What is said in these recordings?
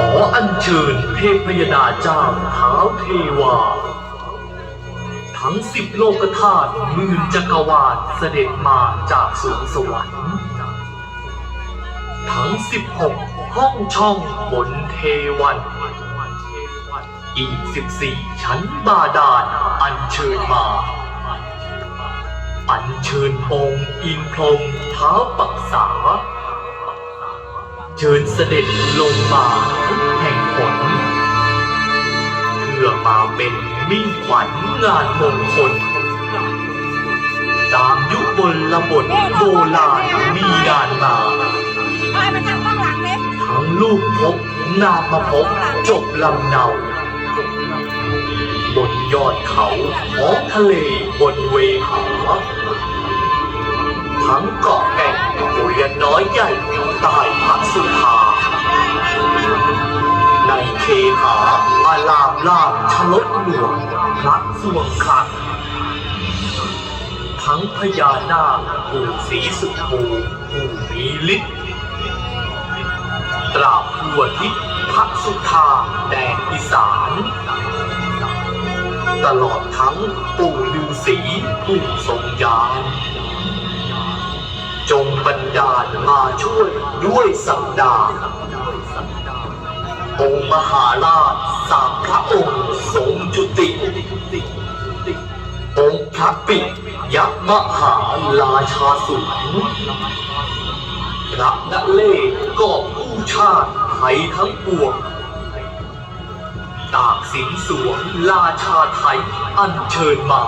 ขออัญเชิญเทพยดาเจ้าเท้าวเทวา ทั้งสิบโลกธาตุหมื่นจักรวาลเสด็จมาจากสวงสวรรค์ ทั้งสิบหกห้องช่องบนเทวัน อีกสิบสี่ชั้นบาดาลอัญเชิญมาอัญเชิญองค์อินพรมเท้าปักษา เชิญเสด็จลงมาทุกแห่งผลเพื่อมาเป็นมิ่งขวัญงานมงคล ตามยุบลระบทโบราณมีงานมาไปมาทางข้างหลังเลยทั้งลูกพบนามมาพบจบลำเนาบนยอดเขาท้องทะเลบนเวหา ทั้งเกาะแก่งเวียนน้อยใหญ่ยูใต้พักสุธาในเคหาอารามลาบชลดหลวงพระสวงคังทั้งพญานาคปู่ศรีสุโธปู่มีฤทธิ์ตราบทั่วทิศพักสุธาแดนอีสาน ตลอดทั้งปู่ฤาษีปู่ทรงยาน จงบันดาลมาช่วยด้วยสัปดาห์องค์มหาราชสามพระองค์ทรงจุติ องค์พระปิยักษ์มหาราชาสูงพระนเลศกอบกู้ชาติไทยทั้งปวงตากสินสวงราชาไทยอัญเชิญมา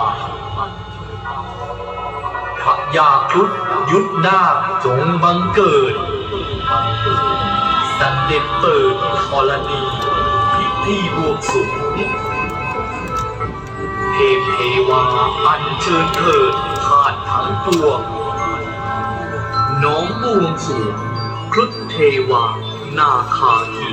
พระยาครุฑ ยุทธนาคจงบังเกิดสันเด็จเปิดธรณีพิธีบวงสรวงเทพเทวาอัญเชิญเถิดทานทั้งปวงน้องบวงสรวงครุฑเทวานาคาที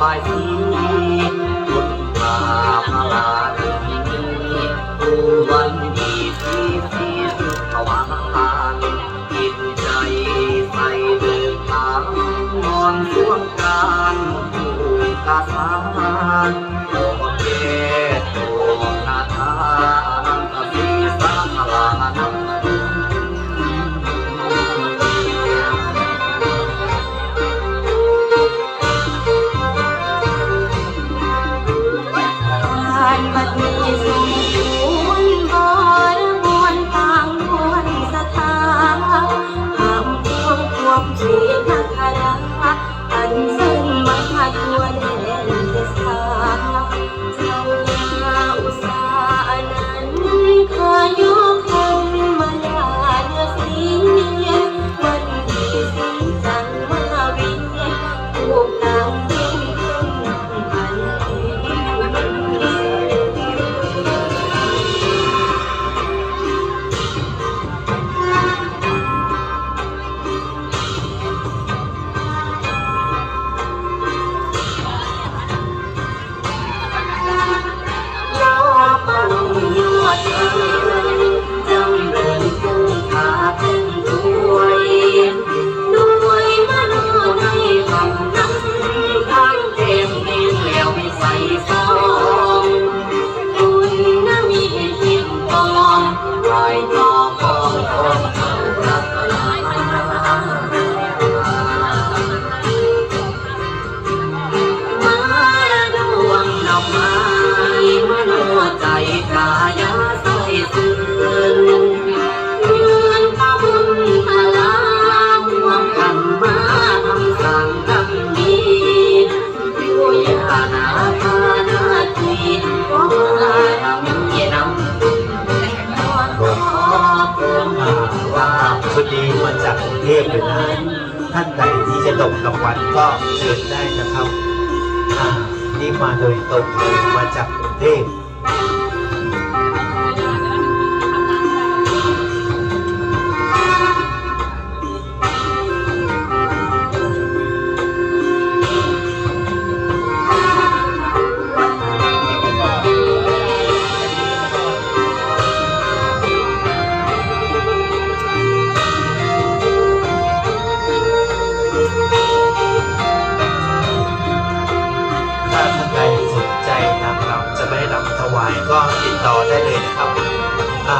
บายสีคุณพาพลาถึงผู้วันดีที่ที่สุดทารกินใจใส่เดินทางนอนช่วงกลางผู้กาสาน ผ่าน ลอ ที่จะตกกลางวันก็เชิญได้นะครับอ่านี่มาโดยตรงเลยมาจากกรุงเทพายก็ติดต่อได้เลยนะครับอ่า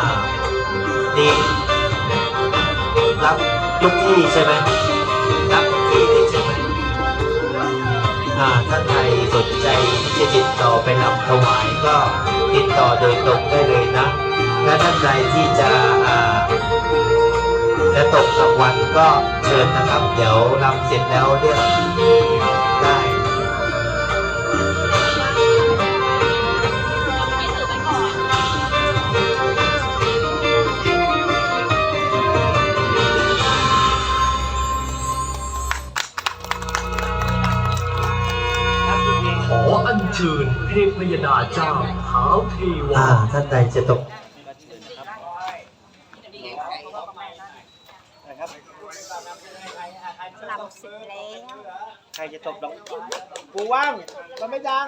นี่รับทุกที่ใช่ไหมรับทุกที่เลยใช่ไหมอ่าท่านใดสนใจที่จะติดต่อไปรำถวายก็ติดต่อโดยตรงได้เลยนะ และท่านใดที่จะอ่าจะตกกลางวันก็เชิญนะครับ เดี๋ยวรำเสร็จแล้วเรียก เชิญเทพยดาเจ้าเท้าวเทวาอ่าท่านใดจะตกลำเสร็จแล้ว ใครจะตบดอกปูว่างก็ไม่ดัง